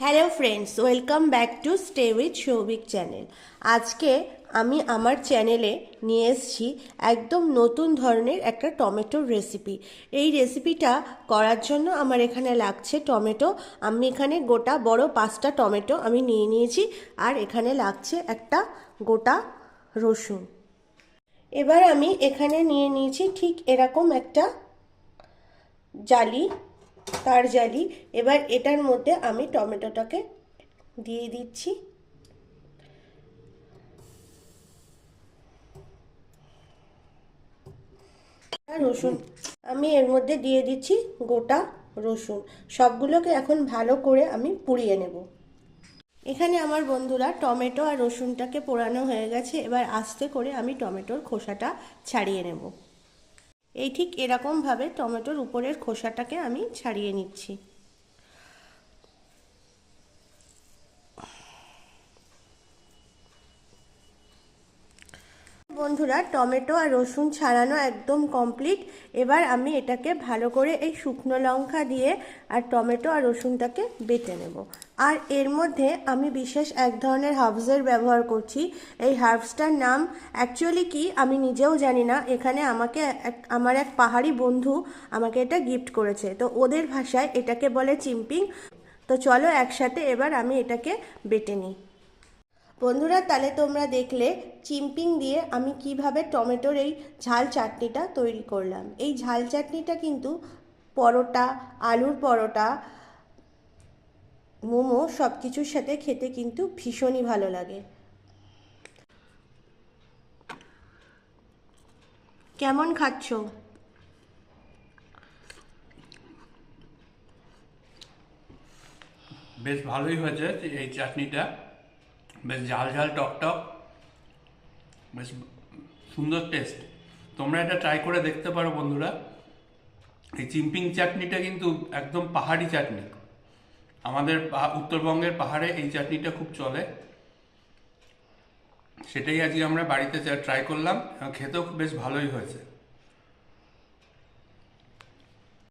Hello friends welcome back to stay with Souvik channel আজকে আমি আমার চ্যানেলে নিয়ে এসেছি একদম নতুন ধরনের একটা টমেটোর রেসিপি এই রেসিপিটা করার জন্য আমার এখানে লাগছে টমেটো। আমি এখানে গোটা বড় পাঁচটা টমেটো আমি নিয়ে নিয়েছি আর এখানে লাগছে একটা গোটা রসুন। এবার আমি এখানে নিয়ে নিয়েছি ঠিক এরকম একটা জালি। তার জালি? এবার এটার মধ্যে আমি টমেটোটাকে দিয়ে দিচ্ছি। রসুন। আমি এর মধ্যে দিয়ে দিচ্ছি গোটা রসুন। সবগুলোকে এখন ভালো করে আমি পুড়িয়ে নেব। এখানে আমার বন্ধুরা টমেটো আর রসুনটাকে পোড়ানো হয়ে গেছে। এবার আস্তে করে আমি টমেটোর খোসাটা ছাড়িয়ে নেব। এই ঠিক এরকমভাবে টমেটোর উপরের খোসাটাকে আমি ছাড়িয়ে নিচ্ছি। বন্ধুরা, টমেটো আর রসুন ছাড়ানো একদম কমপ্লিট। এবার আমি এটাকে ভালো করে এই শুকনো লঙ্কা দিয়ে আর টমেটো আর রসুনটাকে বেটে নেব। আর এর মধ্যে আমি বিশেষ এক ধরনের হার্বসের ব্যবহার করছি। এই হার্বসটার নাম অ্যাকচুয়ালি কি আমি নিজেও জানি না। এখানে আমাকে এক, আমার এক পাহাড়ি বন্ধু আমাকে এটা গিফট করেছে। তো ওদের ভাষায় এটাকে বলে চিম্পিং। তো চলো একসাথে এবার আমি এটাকে বেটে নিই। বন্ধুরা, তাহলে তোমরা দেখলে চিম্পিং দিয়ে আমি কীভাবে টমেটোর এই ঝাল চাটনিটা তৈরি করলাম। এই ঝাল চাটনিটা কিন্তু পরোটা, আলুর পরোটা মোমো সব কিছুর সাথে খেতে কিন্তু ভীষণই ভালো লাগে। কেমন খাচ্ছ? বেশ ভালোই হয়েছে এই চাটনিটা। বেশ ঝাল ঝাল, টক টক। বেশ সুন্দর টেস্ট তোমরা এটা ট্রাই করে দেখতে পারো বন্ধুরা। এই চিম্পিং চাটনিটা কিন্তু একদম পাহাড়ি চাটনি। আমাদের উত্তরবঙ্গের পাহাড়ে এই চাটনিটা খুব চলে। সেটাই আজকে আমরা বাড়িতে ট্রাই করলাম। খেতেও বেশ ভালোই হয়েছে।